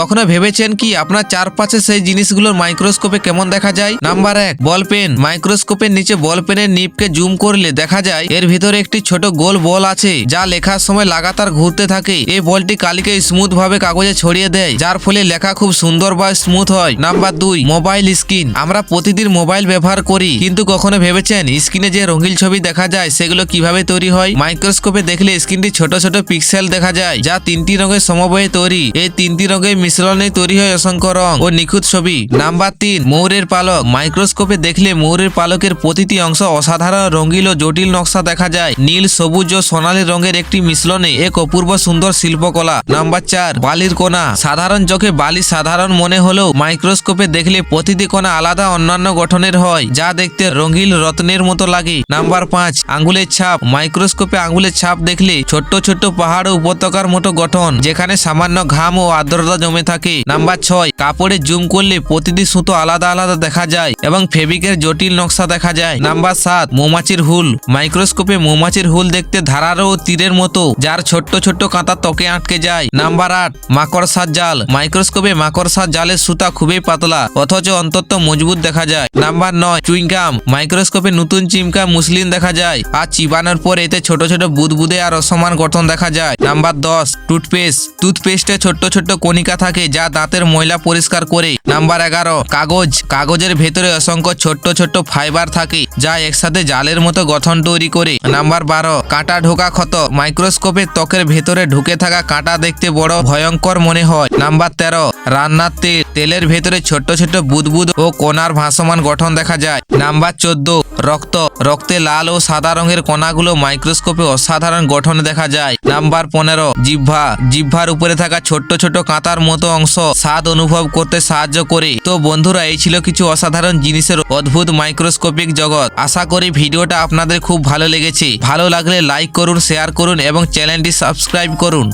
কখনো ভেবেছেন কি আপনার চারপাশে সেই জিনিসগুলোর মাইক্রোস্কোপে কেমন দেখা যায়? নাম্বার এক বল পেন মাইক্রোস্কোপের নিচে বল পেনের নিপকে জুম করলে দেখা যায় এর ভিতরে একটি ছোট গোল বল আছে, যা লেখার সময় লাগাতার ঘুরতে থাকে। এই বলটি কালিকে স্মুথ ভাবে কাগজে ছড়িয়ে দেয়, যার ফলে লেখা খুব সুন্দর বা স্মুথ হয়। নাম্বার দুই মোবাইল স্ক্রিন আমরা প্রতিদিন মোবাইল ব্যবহার করি, কিন্তু কখনো ভেবেছেন স্ক্রিনে যে রঙিন ছবি দেখা যায়, সেগুলো কীভাবে তৈরি হয়? মাইক্রোস্কোপে দেখলে স্ক্রিনটি ছোট ছোট পিক্সেল দেখা যায়, যা তিনটি রঙের সমবয়ে তৈরি। এই তিনটি রঙের মিশ্রণে তৈরি হয় অসংখ্য রং ও নিখুঁত ছবি। নাম্বার তিন, ময়ূরের পালক। মাইক্রোস্কোপে দেখলে ময়ূরের পালকের প্রতিটি অংশ অসাধারণ রঙিন ও জটিল নকশা দেখা যায়। নীল, সবুজ ও সোনালী রঙের একটি মিশ্রণে এক অপূর্ব সুন্দর শিল্পকলা। নাম্বার চার, বালির কোনা সাধারণ চোখে বালি সাধারণ মনে হলেও মাইক্রোস্কোপে দেখলে প্রতিটি কোণা আলাদা, অন্যান্য গঠনের হয়, যা দেখতে রঙিন রত্নের মতো লাগে। নাম্বার পাঁচ আঙ্গুলের ছাপ। মাইক্রোস্কোপে আঙ্গুলের ছাপ দেখলে ছোট্ট ছোট্ট পাহাড় ও উপত্যকার মতো গঠন, যেখানে সামান্য ঘাম ও আর্দ্রতা জমে থাকে। নাম্বার ছয়, কাপড়ে জুম করলে প্রতিটি সুতো আলাদা আলাদা দেখা যায় এবং ফেব্রিকের জটিল নকশা দেখা যায়। নাম্বার সাত, মৌমাছির হুল। মাইক্রোস্কোপে মৌমাছির হুল দেখতে ধারালো ও তীরের মতো, যার ছোট্ট ছোট্ট কাঁটা ত্বকে আটকে যায়। নাম্বার আট, মাকড়সার জাল। মাইক্রোস্কোপে মাকড়সার জালের সুতা খুবই পাতলা, অথচ অন্তত মজবুত দেখা যায়। নাম্বার নয়, চুইংগাম। মাইক্রোস্কোপে নতুন চিমকা মুসলিন দেখা যায়, আর চিবানোর পর এতে ছোট ছোট বুদবুদে আর অসমান গঠন দেখা যায়। নাম্বার দশ টুথপেস্ট টুথপেস্টে ছোট্ট ছোট্ট কণিকা থাকে যা দাঁতের ময়লা পরিষ্কার করে। নাম্বার এগারো, কাগজ। কাগজের ভেতরে অসংখ্য ছোট্ট ছোট্ট ফাইবার থাকে, যা একসাথে জালের মতো গঠন তৈরি করে। নাম্বার বারো, কাঁটা ঢোকা ক্ষত। মাইক্রোস্কোপে ত্বকের ভেতরে ঢুকে থাকা কাঁটা দেখতে বড় ভয়ঙ্কর মনে হয়। নাম্বার তেরো, রান্নার তেল। তেলের ভেতরে ছোট্ট ছোট্ট বুদবুদ ও কোনার ভাসমান গঠন দেখা যায়। নাম্বার চোদ্দ, রক্ত। রক্তে লাল ও সাদা রঙের কণাগুলো মাইক্রোস্কোপে অসাধারণ গঠনে দেখা যায়। নাম্বার পনেরো, জিহ্বা। জিহ্বার উপরে থাকা ছোট্ট ছোট্ট কাঁটার মতো অংশ স্বাদ অনুভব করতে সাহায্য করে। তো বন্ধুরা, এই ছিল কিছু অসাধারণ জিনিসের অদ্ভুত মাইক্রোস্কোপিক জগৎ। আশা করি ভিডিওটা আপনাদের খুব ভালো লেগেছে। ভালো লাগলে লাইক করুন, শেয়ার করুন এবং চ্যানেলটি সাবস্ক্রাইব করুন।